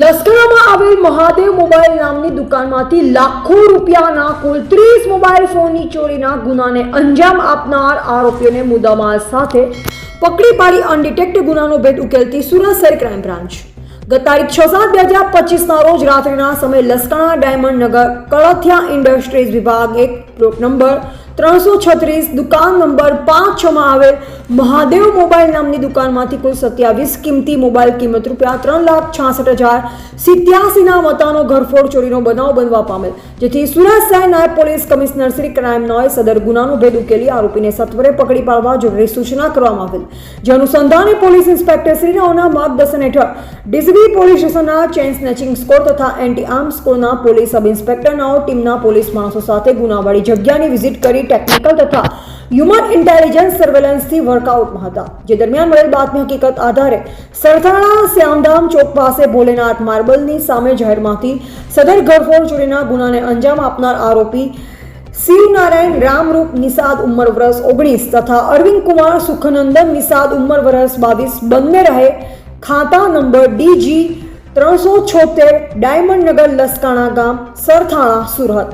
લશ્કરમાં આવેલ મહાદેવ મોબાઈલ નામની દુકાનમાંથી લાખો રૂપિયાના કુલ ત્રીસ મોબાઈલ ફોનની ચોરીના ગુનાને અંજામ આપનાર આરોપીઓને મુદ્દામાલ સાથે પકડી પાડી અનડિટેક્ટ ગુનાનો ભેદ ઉકેલતી સુરત શહેર ક્રાઇમ બ્રાન્ચ. ગત તારીખ છ સાત બે હજાર પચીસના રોજ રાત્રિના સમયે લસકાણા ડાયમંડ નગર કળથિયા ઇન્ડસ્ટ્રીઝ વિભાગ એક પ્લોટ નંબર ત્રણસો છત્રીસ દુકાન નંબર પાંચ છમાં આવેલ મહાદેવ મોબાઈલ નામની દુકાનમાંથી કુલ સત્યાવીસ કિંમતી મોબાઈલ કિંમત રૂપિયા ત્રણ લાખ છાસઠ હજાર સિત્યાસીના મતાનો ઘરફોડ ચોરીનો બનાવ બનવા પામેલ. જેથી સુરત શહેર નાયબ પોલીસ કમિશનર શ્રી ક્રાઇમ નોએ સદર ગુનાનો ભેદ ઉકેલી આરોપીને સત્વરે પકડી પાડવા જરૂરી સૂચના કરવામાં આવેલ. જે અનુસંધાને પોલીસ ઇન્સ્પેક્ટર શ્રી રાવના માર્ગદર્શન હેઠળ ડીસીબી પોલીસ સ્ટેશનના ચેન સ્નેચિંગ સ્કોર તથા એન્ટી આર્મ સ્કોરના પોલીસ સબ ઇન્સ્પેક્ટરના ટીમના પોલીસ માણસો સાથે ગુનાવાળી જગ્યાની વિઝિટ કરી ટેકનિકલ તથા હ્યુમન ઇન્ટેલિજન્સ સર્વેલન્સથી વર્કઆઉટમાં હતા, જે દરમિયાન મળેલ બાતમી હકીકત આધારે સરથાણા શ્યામધામ ચોક પાસે ભોલેનાથ માર્બલની સામે જાહેરમાંથી સદર ઘરફોડ ચોરીના ગુનાને અંજામ આપનાર આરોપી શિવનારાયણ રામરૂપ નિષાદ ઉંમર વર્ષ ઓગણીસ તથા અરવિંદ કુમાર સુખનંદન નિષાદ ઉંમર વર્ષ બાવીસ બંને રહે ખાતા નંબર ડીજી ત્રણસો છોતેર ડાયમંડ લસકાણા ગામ, સરથાણા, સુરત.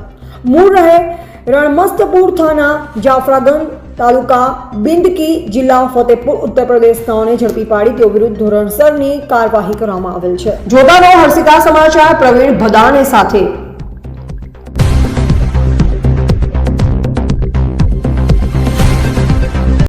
મૂળ રહે રણમસ્તપુર થાના જાફરાગંજ તાલુકા, બિંદકી જિલ્લા ફતેપુર, ઉત્તર પ્રદેશ. ઝડપી પાડી તેઓ વિરુદ્ધ ધોરણસરની કાર્યવાહી કરવામાં આવેલ છે. જોગાનો હર્ષિકા સમાચાર પ્રવીણ ભદાને સાથે.